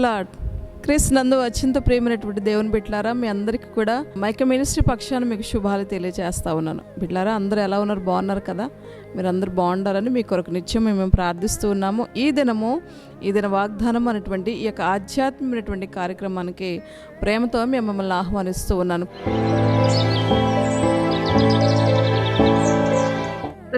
Lord Chris నందు అత్యంత ప్రేమైనటువంటి దేవుని బిడ్లారా మీ అందరికీ కూడా మైక మినిస్ట్రీ పక్షాన్ని మీకు శుభాలు తెలియజేస్తా ఉన్నాను. బిడ్లారా అందరూ ఎలా ఉన్నారు? బాగున్నారు కదా? మీరు అందరు బాగుండాలని మీ కొరకు నిత్యం మేము ప్రార్థిస్తూ ఉన్నాము. ఈ దినము ఈ దిన వాగ్దానం అనేటువంటి ఈ యొక్క ఆధ్యాత్మికమైనటువంటి కార్యక్రమానికి ప్రేమతో మేము మిమ్మల్ని ఆహ్వానిస్తూ ఉన్నాను.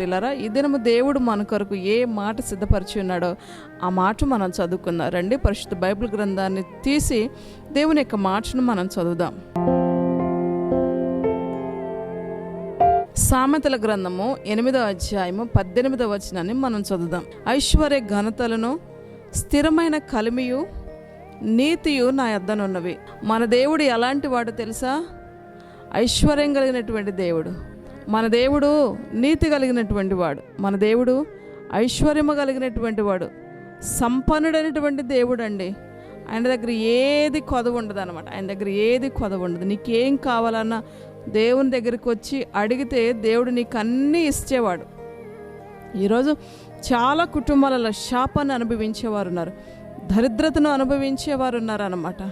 ప్రిలరా ఈ దినము దేవుడు మన కొరకు ఏ మాట సిద్ధపరిచి ఉన్నాడో ఆ మాట మనం చదువుకుందాం. రండి పరిశుద్ధ బైబిల్ గ్రంథాన్ని తీసి దేవుని యొక్క మాటను మనం చదువుదాం. సామెతల గ్రంథము ఎనిమిదవ అధ్యాయము పద్దెనిమిదవ వచనాన్ని మనం చదువుదాం. ఐశ్వర్య ఘనతలను స్థిరమైన కలిమియు నీతియు నా యొద్దనున్నవి. మన దేవుడు ఎలాంటి వాడు తెలుసా? ఐశ్వర్యం కలిగినటువంటి దేవుడు. మన దేవుడు నీతి కలిగినటువంటి వాడు. మన దేవుడు ఐశ్వర్యము కలిగినటువంటి వాడు. సంపన్నుడైనటువంటి దేవుడు అండి ఆయన దగ్గర ఏది కొదవ ఉండదు అనమాట ఆయన దగ్గర ఏది కొదవ ఉండదు. నీకేం కావాలన్నా దేవుని దగ్గరికి వచ్చి అడిగితే దేవుడు నీకు అన్నీ ఇచ్చేవాడు. ఈరోజు చాలా కుటుంబాలలో శాపాన్ని అనుభవించేవారు ఉన్నారు దరిద్రతను అనుభవించేవారు ఉన్నారు అనమాట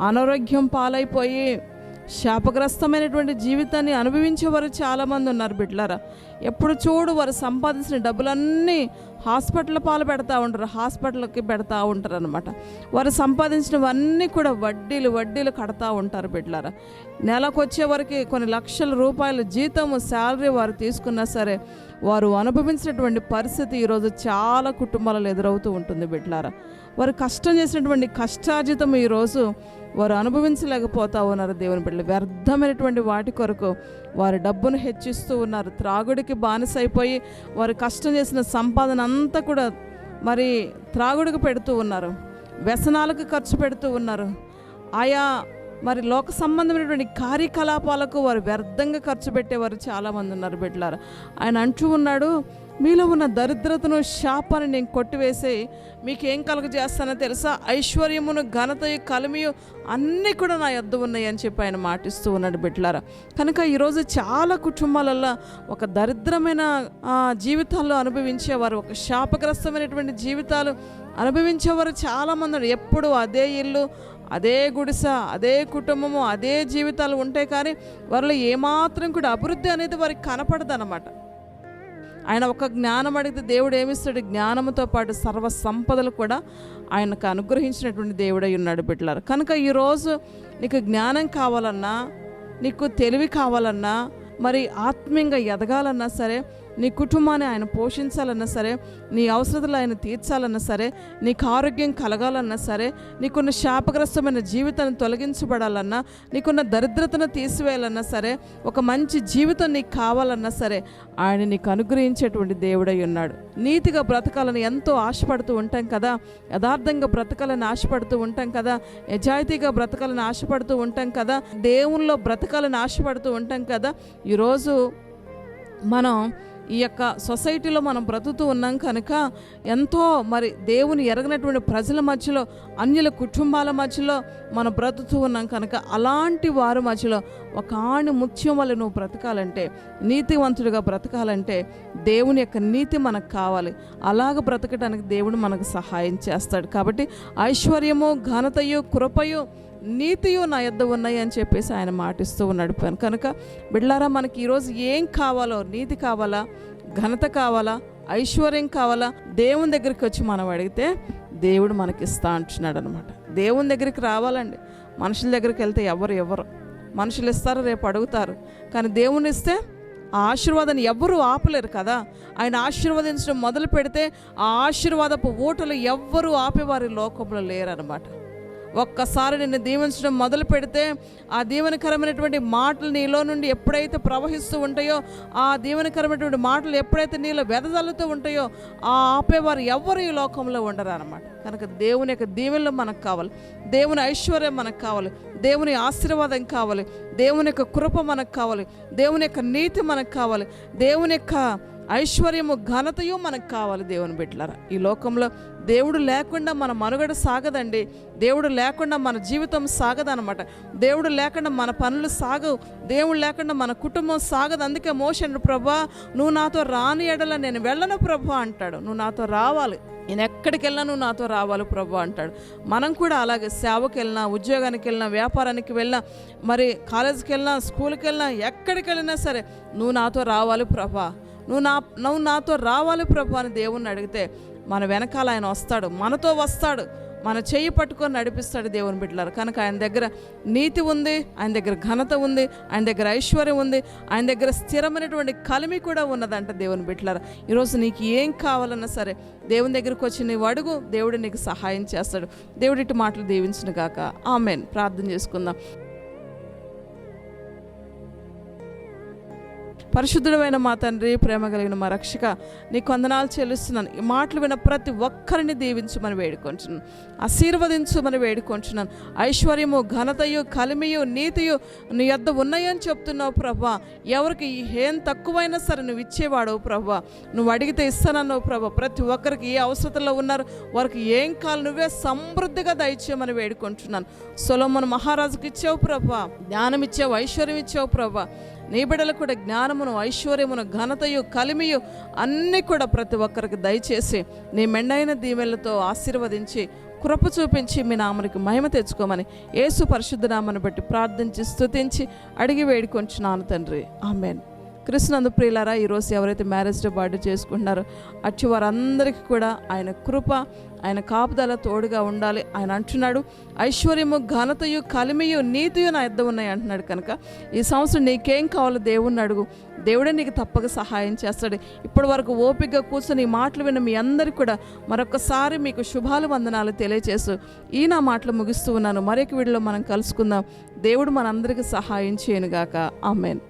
అనారోగ్యం పాలైపోయి శాపగ్రస్తమైనటువంటి జీవితాన్ని అనుభవించేవారు చాలామంది ఉన్నారు బిడ్డలారా. ఎప్పుడు చూడు వారు సంపాదించిన డబ్బులన్నీ హాస్పిటల్ పాలు పెడతా ఉంటారు హాస్పిటల్కి పెడతా ఉంటారు అనమాట వారు సంపాదించినవన్నీ కూడా వడ్డీలు వడ్డీలు కడతా ఉంటారు బిడ్డలారా. నెలకు వచ్చే వరకు కొన్ని లక్షల రూపాయల జీతము శాలరీ వారు తీసుకున్నా సరే వారు అనుభవించినటువంటి పరిస్థితి ఈరోజు చాలా కుటుంబాలలో ఎదురవుతూ ఉంటుంది బిడ్లారా వారు కష్టం చేసినటువంటి కష్టార్జితం ఈరోజు వారు అనుభవించలేకపోతా ఉన్నారు దేవుని బిడ్డలు. వ్యర్థమైనటువంటి వాటి కొరకు వారి డబ్బును హెచ్చిస్తూ ఉన్నారు. త్రాగుడికి బానిసైపోయి వారు కష్టం చేసిన సంపాదన అంతా కూడా మరి త్రాగుడికి పెడుతూ ఉన్నారు. వ్యసనాలకు ఖర్చు పెడుతూ ఉన్నారు. ఆయా మరి లోక సంబంధమైనటువంటి కార్యకలాపాలకు వారు వ్యర్థంగా ఖర్చు పెట్టేవారు చాలామంది ఉన్నారు బిడ్డలారు. ఆయన అంటూ ఉన్నాడు మీలో ఉన్న దరిద్రతను శాపాన్ని నేను కొట్టివేసి మీకేం కలుగజేస్తానో తెలుసా? ఐశ్వర్యమును ఘనతయు కలిమియు అన్నీ కూడా నా యొద్ద ఉన్నాయి అని చెప్పి ఆయన మాటిస్తూ ఉన్నాడు బిడ్డలారా. కనుక ఈరోజు చాలా కుటుంబాలలో ఒక దరిద్రమైన జీవితాల్లో అనుభవించేవారు ఒక శాపగ్రస్తమైనటువంటి జీవితాలు అనుభవించేవారు చాలామంది ఎప్పుడు అదే ఇల్లు అదే గుడిస అదే కుటుంబము అదే జీవితాలు ఉంటాయి కానీ వారిలో ఏమాత్రం కూడా అభివృద్ధి అనేది వారికి కనపడదన్నమాట. ఆయన ఒక జ్ఞానం అడిగితే దేవుడు ఏమిస్తాడు? జ్ఞానంతో పాటు సర్వ సంపదలు కూడా ఆయనకు అనుగ్రహించినటువంటి దేవుడై ఉన్నాడు బిడ్డలారు. కనుక ఈరోజు నీకు జ్ఞానం కావాలన్నా నీకు తెలివి కావాలన్నా మరి ఆత్మీయంగా ఎదగాలన్నా సరే నీ కుటుంబాన్ని ఆయన పోషించాలన్నా సరే నీ అవసరతలు ఆయన తీర్చాలన్నా సరే నీకు ఆరోగ్యం కలగాలన్నా సరే నీకున్న శాపగ్రస్తమైన జీవితాన్ని తొలగించబడాలన్నా నీకున్న దరిద్రతను తీసివేయాలన్నా సరే ఒక మంచి జీవితం నీకు కావాలన్నా సరే ఆయన నీకు అనుగ్రహించేటువంటి దేవుడై ఉన్నాడు. నీతిగా బ్రతకాలని ఎంతో ఆశపడుతూ ఉంటాం కదా యథార్థంగా బ్రతకాలని ఆశపడుతూ ఉంటాం కదా యజాయితీగా బ్రతకాలని ఆశపడుతూ ఉంటాం కదా దేవుల్లో బ్రతకాలని ఆశపడుతూ ఉంటాం కదా ఈరోజు మనం ఈ యొక్క సొసైటీలో మనం బ్రతుకుతూ ఉన్నాం కనుక ఎంతో మరి దేవుని ఎరగనటువంటి ప్రజల మధ్యలో అన్యుల కుటుంబాల మధ్యలో మనం బ్రతుకుతూ ఉన్నాం కనుక అలాంటి వారి మధ్యలో ఒక ఆణి ముత్యం వల్ల నువ్వు బ్రతకాలంటే నీతివంతుడిగా బ్రతకాలంటే దేవుని యొక్క నీతి మనకు కావాలి. అలాగ బ్రతకడానికి దేవుడు మనకు సహాయం చేస్తాడు. కాబట్టి ఐశ్వర్యము ఘనతయు కృపయు నీతియు నా యొద్ద ఉన్నాయి అని చెప్పేసి ఆయన మాటిస్తూ ఉన్నాడు కనుక బిడ్లారా మనకి ఈరోజు ఏం కావాలో నీతి కావాలా ఘనత కావాలా ఐశ్వర్యం కావాలా దేవుని దగ్గరికి వచ్చి మనం అడిగితే దేవుడు మనకి ఇస్తా అంటున్నాడు అనమాట దేవుని దగ్గరికి రావాలండి. మనుషుల దగ్గరికి వెళ్తే ఎవరు ఎవరు? మనుషులు ఇస్తారు రేపు అడుగుతారు. కానీ దేవుని ఇస్తే ఆ ఆశీర్వాదాన్ని ఎవ్వరూ ఆపలేరు కదా. ఆయన ఆశీర్వదించడం మొదలు పెడితే ఆ ఆశీర్వాదపు ఓటలు ఎవ్వరూ ఆపేవారి లోకంలో లేరనమాట. ఒక్కసారి నిన్ను దీవించడం మొదలు పెడితే ఆ దీవెనకరమైనటువంటి మాటలు నీలో నుండి ఎప్పుడైతే ప్రవహిస్తూ ఉంటాయో ఆ దీవెనకరమైనటువంటి మాటలు ఎప్పుడైతే నీలో వెదజల్లుతూ ఉంటాయో ఆ ఆపేవారు ఎవ్వరు ఈ లోకంలో ఉండరు అనమాట కనుక దేవుని యొక్క దీవెనలు మనకు కావాలి. దేవుని ఐశ్వర్యం మనకు కావాలి. దేవుని ఆశీర్వాదం కావాలి. దేవుని యొక్క కృప మనకు కావాలి. దేవుని యొక్క నీతి మనకు కావాలి. దేవుని యొక్క ఐశ్వర్యము ఘనతయు మనకు కావాలి దేవుని బిడ్డలారా. ఈ లోకంలో దేవుడు లేకుండా మన మనుగడ సాగదండి. దేవుడు లేకుండా మన జీవితం సాగదనమాట దేవుడు లేకుండా మన పనులు సాగవు. దేవుడు లేకుండా మన కుటుంబం సాగదు. అందుకే మోషన్ ప్రభా నువ్వు నాతో రాని ఎడల నేను వెళ్ళను ప్రభా అంటాడు. నువ్వు నాతో రావాలి. నేను ఎక్కడికి వెళ్ళినా నువ్వు నాతో రావాలి ప్రభు అంటాడు. మనం కూడా అలాగే సేవకి వెళ్ళినా ఉద్యోగానికి వెళ్ళినా వ్యాపారానికి వెళ్ళినా మరి కాలేజీకి వెళ్ళినా స్కూల్కి వెళ్ళినా ఎక్కడికి వెళ్ళినా సరే నువ్వు నాతో రావాలి ప్రభా. నువ్వు నా నువ్వు నాతో రావాలి ప్రభు అని దేవుణ్ణి అడిగితే మన వెనకాల ఆయన వస్తాడు మనతో వస్తాడు మన చెయ్యి పట్టుకొని నడిపిస్తాడు దేవుని బిడ్డలారు. కనుక ఆయన దగ్గర నీతి ఉంది ఆయన దగ్గర ఘనత ఉంది ఆయన దగ్గర ఐశ్వర్యం ఉంది ఆయన దగ్గర స్థిరమైనటువంటి కలిమి కూడా ఉన్నదంట దేవుని బిడ్డలారు. ఈరోజు నీకు ఏం కావాలన్నా సరే దేవుని దగ్గరకు వచ్చి నీవు అడుగు దేవుడు నీకు సహాయం చేస్తాడు. దేవుడి ఇటు మాటలు దీవించును గాక. ఆమెన్. ప్రార్థన చేసుకుందాం. పరిశుద్ధుడమైన మా తండ్రి ప్రేమ కలిగిన మా రక్షక నీ కొందనాలు చెల్లిస్తున్నాను. ఈ మాటలు విన్న ప్రతి ఒక్కరిని దీవించమని వేడుకొంటున్నాను. ఆశీర్వదించమని వేడుకొంటున్నాను. ఐశ్వర్యము ఘనతయు కలిమియు నీతియు నీ యొద్ద ఉన్నాయని చెప్తున్నావు ప్రభా. ఎవరికి ఏం తక్కువైనా సరే నువ్వు ఇచ్చేవాడవు ప్రభా. నువ్వు అడిగితే ఇస్తానన్నావు ప్రభా. ప్రతి ఒక్కరికి ఏ అవసరతలో ఉన్నారు వారికి ఏం కాలు నువ్వే సమృద్ధిగా దయచేయమని వేడుకుంటున్నాను. సొలొమోను మహారాజుకి ఇచ్చావు ప్రభా. జ్ఞానం ఇచ్చావు ఐశ్వర్యం ఇచ్చావు ప్రభా. నీ బిడ్డలకు కూడా జ్ఞానమును ఐశ్వర్యమును ఘనతయు కలిమియు అన్నీ కూడా ప్రతి ఒక్కరికి దయచేసి నీ మెండైన దీవెలతో ఆశీర్వదించి కృప చూపించి మీ నామనికి మహిమ తెచ్చుకోమని యేసు పరిశుద్ధ నామను బట్టి ప్రార్థించి స్తుతించి అడిగి వేడుకొంచున్నాను తండ్రి. ఆమెను. కృష్ణందు ప్రియులారా ఈరోజు ఎవరైతే మ్యారేజ్ డే బర్త్డే చేసుకుంటున్నారో అచ్చి వారందరికీ కూడా ఆయన కృప ఆయన కాపుదల తోడుగా ఉండాలి. ఆయన అంటున్నాడు ఐశ్వర్యము ఘనతయు కలిమియు నీతియు నా ఇద్ద ఉన్నాయి అంటున్నాడు కనుక ఈ సంవత్సరం నీకేం కావాలో దేవుణ్ణి అడుగు. దేవుడే నీకు తప్పక సహాయం చేస్తాడు. ఇప్పటి వరకు ఓపికగా కూర్చొని ఈ మాటలు విన్న మీ అందరికీ కూడా మరొకసారి మీకు శుభాలు వందనాలు తెలియజేస్తూ ఈ నా మాటలు ముగిస్తూ ఉన్నాను. మరొక వీడియోలో మనం కలుసుకుందాం. దేవుడు మనందరికీ సహాయం చేయనుగాక. ఆమెన్.